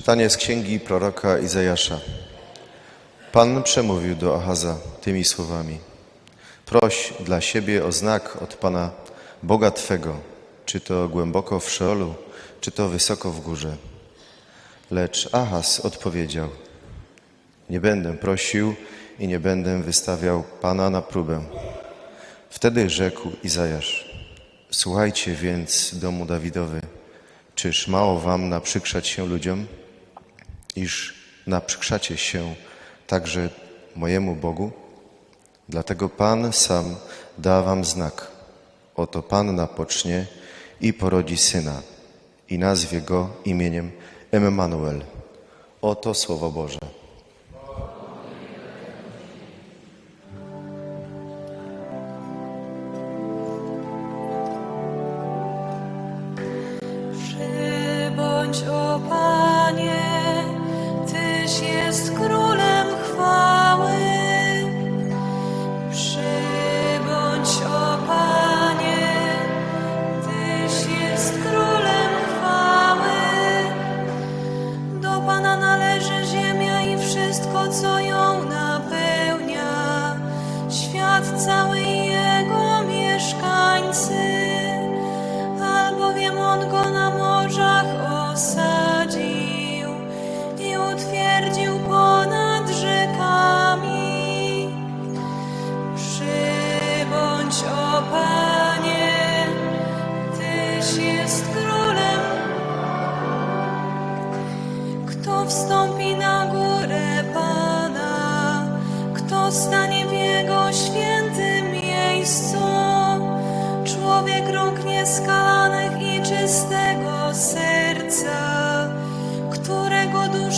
Czytanie z księgi proroka Izajasza. Pan przemówił do Ahaza tymi słowami. Proś dla siebie o znak od Pana Boga Twego, czy to głęboko w Szeolu, czy to wysoko w górze. Lecz Ahaz odpowiedział, nie będę prosił i nie będę wystawiał Pana na próbę. Wtedy rzekł Izajasz, słuchajcie więc domu Dawidowy, czyż mało wam naprzykrzać się ludziom, iż naprzykrzacie się także mojemu Bogu? Dlatego Pan sam da wam znak. Oto Panna pocznie i porodzi syna i nazwie go imieniem Emmanuel. Oto Słowo Boże.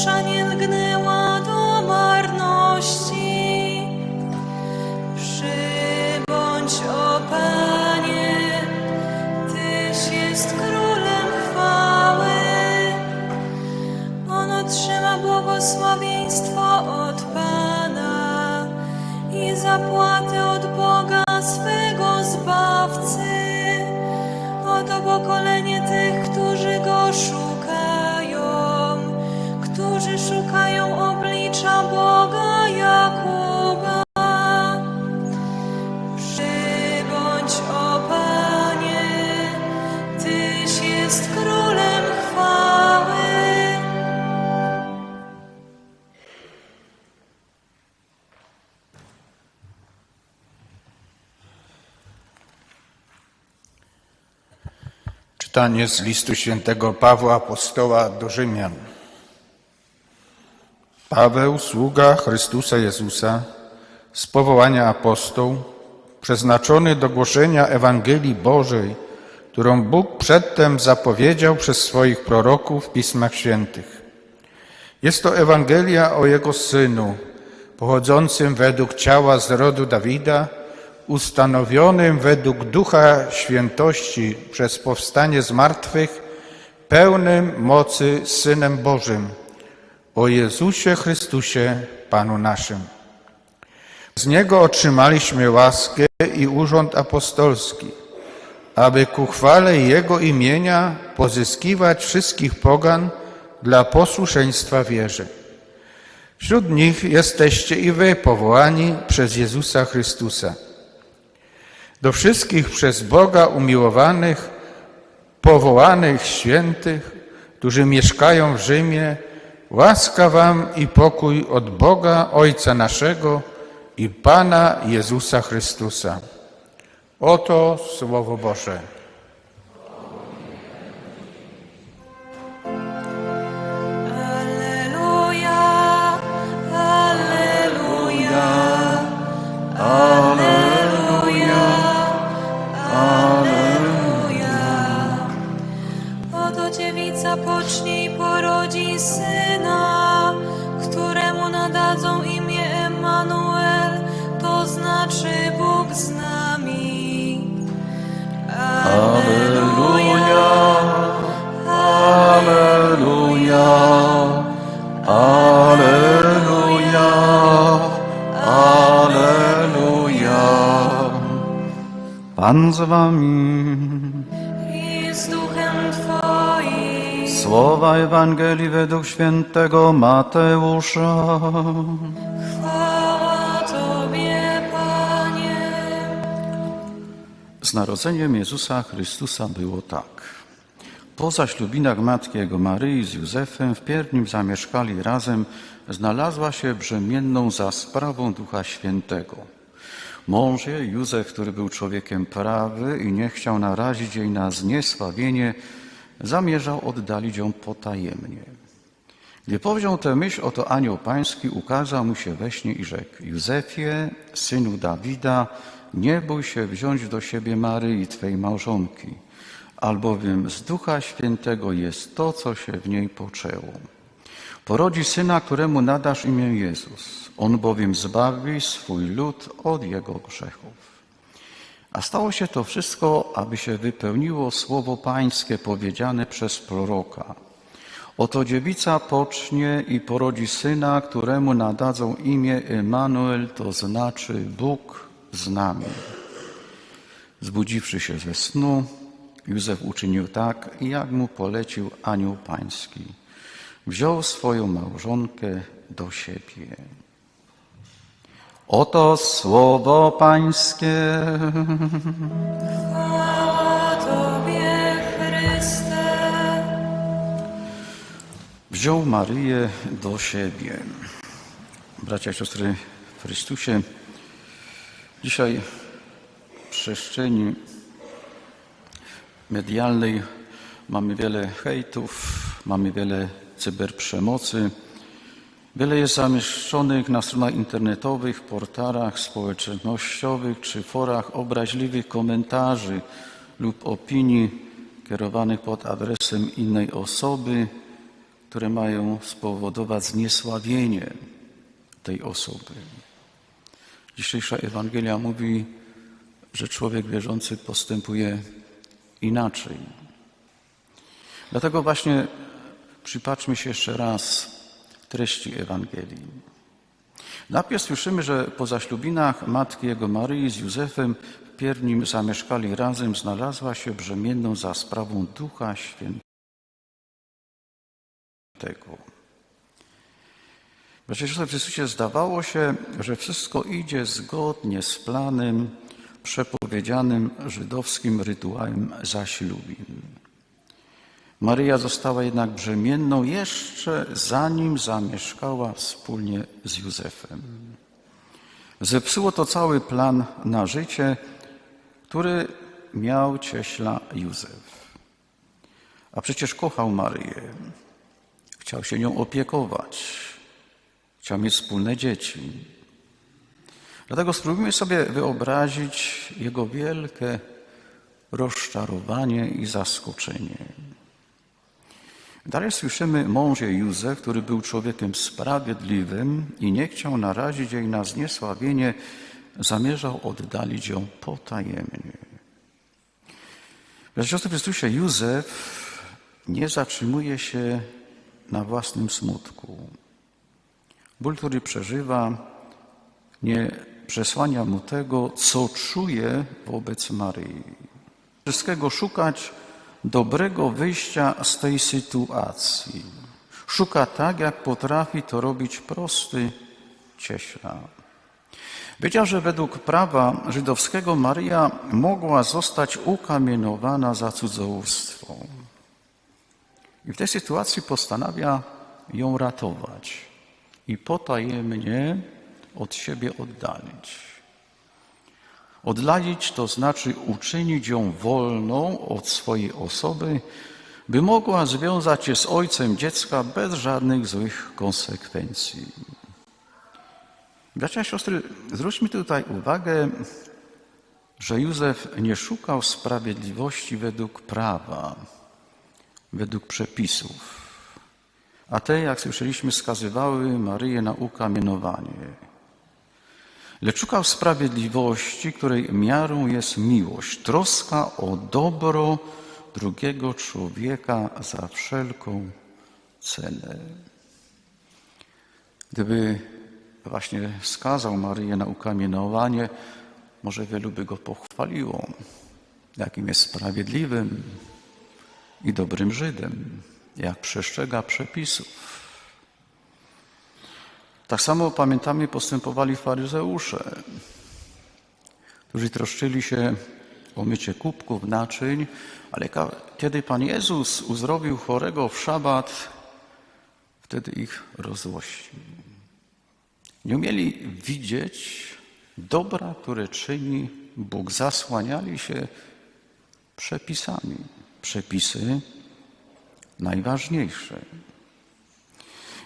Dusza do marności. Przybądź, o Panie, Tyś jest królem chwały. On otrzyma błogosławieństwo od Pana i zapłatę od Boga swego Zbawcy. Oto pokolenie tych, którzy Go szukają, szukają oblicza Boga Jakuba. Przybądź, o Panie, Tyś jest królem chwały. Czytanie z listu świętego Pawła Apostoła do Rzymian. Paweł, sługa Chrystusa Jezusa, z powołania apostoł, przeznaczony do głoszenia Ewangelii Bożej, którą Bóg przedtem zapowiedział przez swoich proroków w Pismach Świętych. Jest to Ewangelia o Jego Synu, pochodzącym według ciała z rodu Dawida, ustanowionym według Ducha Świętości przez powstanie z martwych, pełnym mocy Synem Bożym, o Jezusie Chrystusie, Panu naszym. Z Niego otrzymaliśmy łaskę i urząd apostolski, aby ku chwale Jego imienia pozyskiwać wszystkich pogan dla posłuszeństwa wierze. Wśród nich jesteście i wy powołani przez Jezusa Chrystusa. Do wszystkich przez Boga umiłowanych, powołanych świętych, którzy mieszkają w Rzymie, łaska wam i pokój od Boga Ojca naszego i Pana Jezusa Chrystusa. Oto Słowo Boże. Emmanuel, to znaczy Bóg z nami. Alleluja, Alleluja, Alleluja, Alleluja. Pan z wami. i z duchem Twoim. Słowa Ewangelii według świętego Mateusza. Z narodzeniem Jezusa Chrystusa było tak. Po zaślubinach matki jego Maryi z Józefem w Piernim zamieszkali razem, znalazła się brzemienną za sprawą Ducha Świętego. Mąż jej, Józef, który był człowiekiem prawy i nie chciał narazić jej na zniesławienie, zamierzał oddalić ją potajemnie. Gdy powziął tę myśl, oto anioł pański ukazał mu się we śnie i rzekł: Józefie, synu Dawida, nie bój się wziąć do siebie Maryi, twej małżonki, albowiem z Ducha Świętego jest to, co się w niej poczęło. Porodzi syna, któremu nadasz imię Jezus. On bowiem zbawi swój lud od jego grzechów. A stało się to wszystko, aby się wypełniło słowo Pańskie powiedziane przez proroka. Oto dziewica pocznie i porodzi syna, któremu nadadzą imię Emanuel, to znaczy Bóg z nami. Zbudziwszy się ze snu, Józef uczynił tak, jak mu polecił anioł pański. Wziął swoją małżonkę do siebie. Oto słowo pańskie. Chwała Tobie, Chryste. Wziął Maryję do siebie. Bracia i siostry w Chrystusie, dzisiaj w przestrzeni medialnej mamy wiele hejtów, mamy wiele cyberprzemocy. Wiele jest zamieszczonych na stronach internetowych, portalach społecznościowych czy forach obraźliwych komentarzy lub opinii kierowanych pod adresem innej osoby, które mają spowodować zniesławienie tej osoby. Dzisiejsza Ewangelia mówi, że człowiek wierzący postępuje inaczej. Dlatego właśnie przypatrzmy się jeszcze raz treści Ewangelii. Najpierw słyszymy, że po zaślubinach matki jego Maryi z Józefem w Piernim zamieszkali razem, znalazła się brzemienną za sprawą Ducha Świętego. Bracia siostry, w Chrystusie zdawało się, że wszystko idzie zgodnie z planem przepowiedzianym żydowskim rytuałem zaślubin. Maryja została jednak brzemienną jeszcze zanim zamieszkała wspólnie z Józefem. Zepsuło to cały plan na życie, który miał cieśla Józef. A przecież kochał Maryję, chciał się nią opiekować, chciał mieć wspólne dzieci. Dlatego spróbujmy sobie wyobrazić jego wielkie rozczarowanie i zaskoczenie. Dalej słyszymy mąże Józef, który był człowiekiem sprawiedliwym i nie chciał narazić jej na zniesławienie, zamierzał oddalić ją potajemnie. Bracia siostry Chrystusie, Józef nie zatrzymuje się na własnym smutku. Ból, który przeżywa, nie przesłania mu tego, co czuje wobec Maryi. Wszystkiego szukać dobrego wyjścia z tej sytuacji. Szuka tak, jak potrafi to robić prosty cieśla. Wiedział, że według prawa żydowskiego Maria mogła zostać ukamienowana za cudzołóstwo. I w tej sytuacji postanawia ją ratować i potajemnie od siebie oddalić. Oddalić to znaczy uczynić ją wolną od swojej osoby, by mogła związać się z ojcem dziecka bez żadnych złych konsekwencji. Bracia i siostry, zwróćmy tutaj uwagę, że Józef nie szukał sprawiedliwości według prawa, według przepisów, a te, jak słyszeliśmy, skazywały Maryję na ukamienowanie lecz szukał sprawiedliwości, której miarą jest miłość, troska o dobro drugiego człowieka za wszelką cenę. Gdyby właśnie skazał Maryję na ukamienowanie, może wielu by go pochwaliło, jakim jest sprawiedliwym i dobrym Żydem. Jak przestrzega przepisów. Tak samo pamiętamy postępowali faryzeusze, którzy troszczyli się o mycie kubków, naczyń, ale kiedy Pan Jezus uzdrowił chorego w szabat, wtedy ich rozłościł. Nie umieli widzieć dobra, które czyni Bóg. Zasłaniali się przepisami. Przepisy najważniejsze.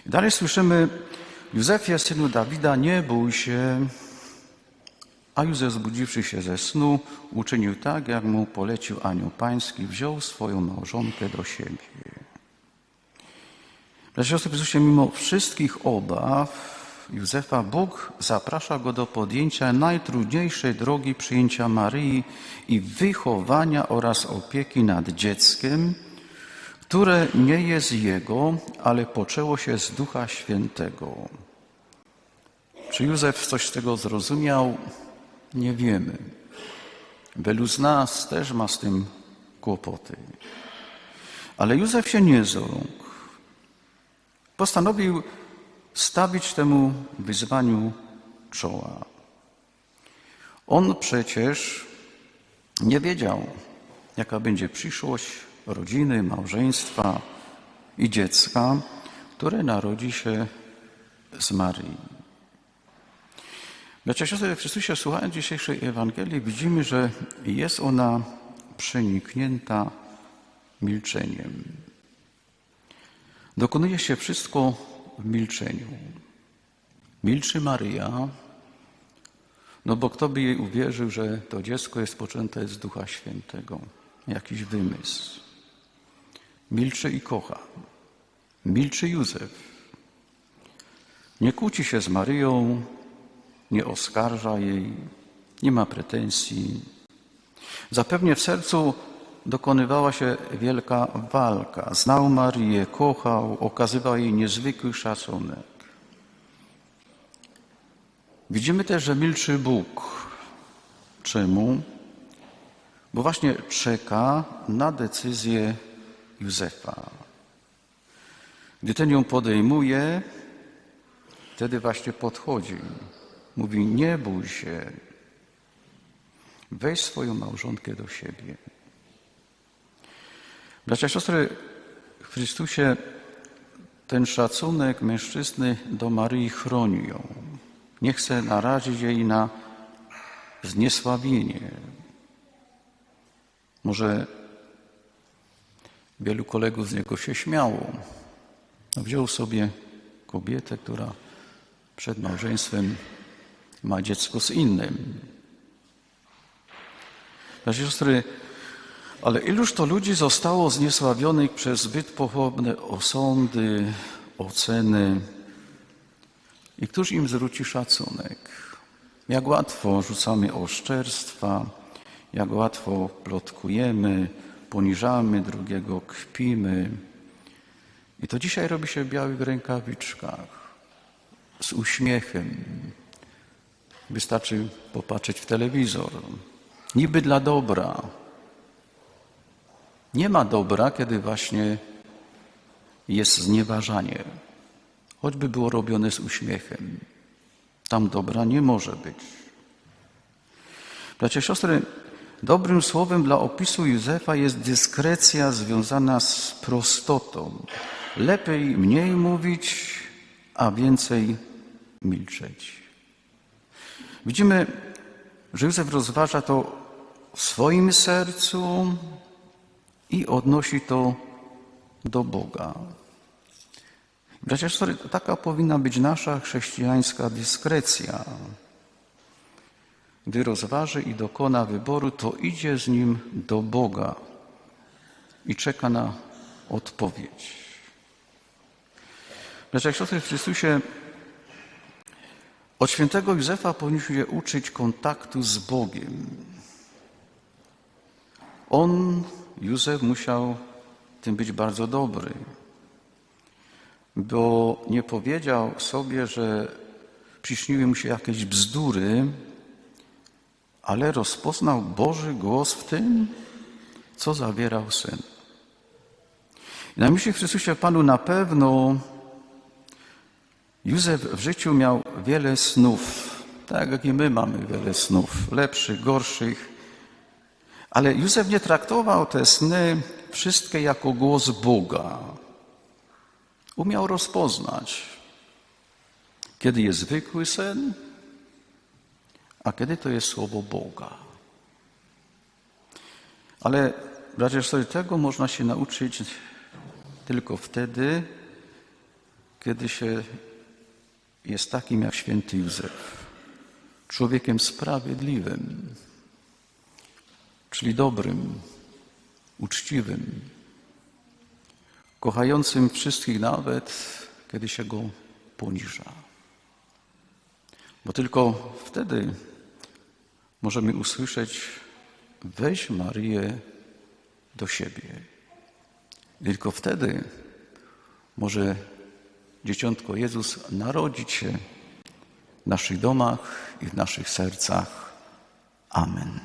I dalej słyszymy, Józefie, synu Dawida, nie bój się. A Józef, zbudziwszy się ze snu, uczynił tak, jak mu polecił anioł pański, wziął swoją małżonkę do siebie. Bracia siostry, Chrystusie, mimo wszystkich obaw Józefa, Bóg zaprasza go do podjęcia najtrudniejszej drogi przyjęcia Maryi i wychowania oraz opieki nad dzieckiem, które nie jest jego, ale poczęło się z Ducha Świętego. Czy Józef coś z tego zrozumiał? Nie wiemy. Wielu z nas też ma z tym kłopoty. Ale Józef się nie zaląkł. Postanowił stawić temu wyzwaniu czoła. On przecież nie wiedział, jaka będzie przyszłość rodziny, małżeństwa i dziecka, które narodzi się z Marii. Bracia i siostry w Chrystusie, słuchając dzisiejszej Ewangelii, widzimy, że jest ona przeniknięta milczeniem. Dokonuje się wszystko w milczeniu. Milczy Maryja, no bo kto by jej uwierzył, że to dziecko jest poczęte z Ducha Świętego? Jakiś wymysł. Milczy i kocha. Milczy Józef. Nie kłóci się z Maryją, nie oskarża jej, nie ma pretensji. Zapewnie w sercu dokonywała się wielka walka. Znał Marię, kochał, okazywał jej niezwykły szacunek. Widzimy też, że milczy Bóg. Czemu? Bo właśnie czeka na decyzję Józefa. Gdy ten ją podejmuje, wtedy właśnie podchodzi. Mówi: Nie bój się, weź swoją małżonkę do siebie. Bracia siostry, w Chrystusie ten szacunek mężczyzny do Maryi chroni ją. Nie chce narazić jej na zniesławienie. Może wielu kolegów z niego się śmiało. Wziął sobie kobietę, która przed małżeństwem ma dziecko z innym. I siostry, ale iluż to ludzi zostało zniesławionych przez zbyt pochopne osądy, oceny i któż im zwróci szacunek? Jak łatwo rzucamy oszczerstwa, jak łatwo plotkujemy, poniżamy drugiego, kpimy. I to dzisiaj robi się w białych rękawiczkach, z uśmiechem. Wystarczy popatrzeć w telewizor. Niby dla dobra. Nie ma dobra, kiedy właśnie jest znieważanie, choćby było robione z uśmiechem. Tam dobra nie może być. Bracia siostry, dobrym słowem dla opisu Józefa jest dyskrecja związana z prostotą. Lepiej mniej mówić, a więcej milczeć. Widzimy, że Józef rozważa to w swoim sercu i odnosi to do Boga. Bracia taka powinna być nasza chrześcijańska dyskrecja. Gdy rozważy i dokona wyboru, to idzie z nim do Boga i czeka na odpowiedź. Bracia i siostry, w Chrystusie od świętego Józefa powinniśmy się uczyć kontaktu z Bogiem. On, Józef, musiał tym być bardzo dobry, bo nie powiedział sobie, że przyśniły mu się jakieś bzdury, ale rozpoznał Boży głos w tym, co zawierał syn. I na myśli Chrystusie Panu na pewno Józef w życiu miał wiele snów, tak jak i my mamy wiele snów, lepszych, gorszych. Ale Józef nie traktował te sny wszystkie jako głos Boga. Umiał rozpoznać, kiedy jest zwykły sen, a kiedy to jest słowo Boga. Ale bracia sobie tego można się nauczyć tylko wtedy, kiedy się jest takim jak święty Józef, człowiekiem sprawiedliwym, czyli dobrym, uczciwym, kochającym wszystkich nawet, kiedy się go poniża. Bo tylko wtedy możemy usłyszeć: weź Maryję do siebie. Tylko wtedy może dzieciątko Jezus narodzić się w naszych domach i w naszych sercach. Amen.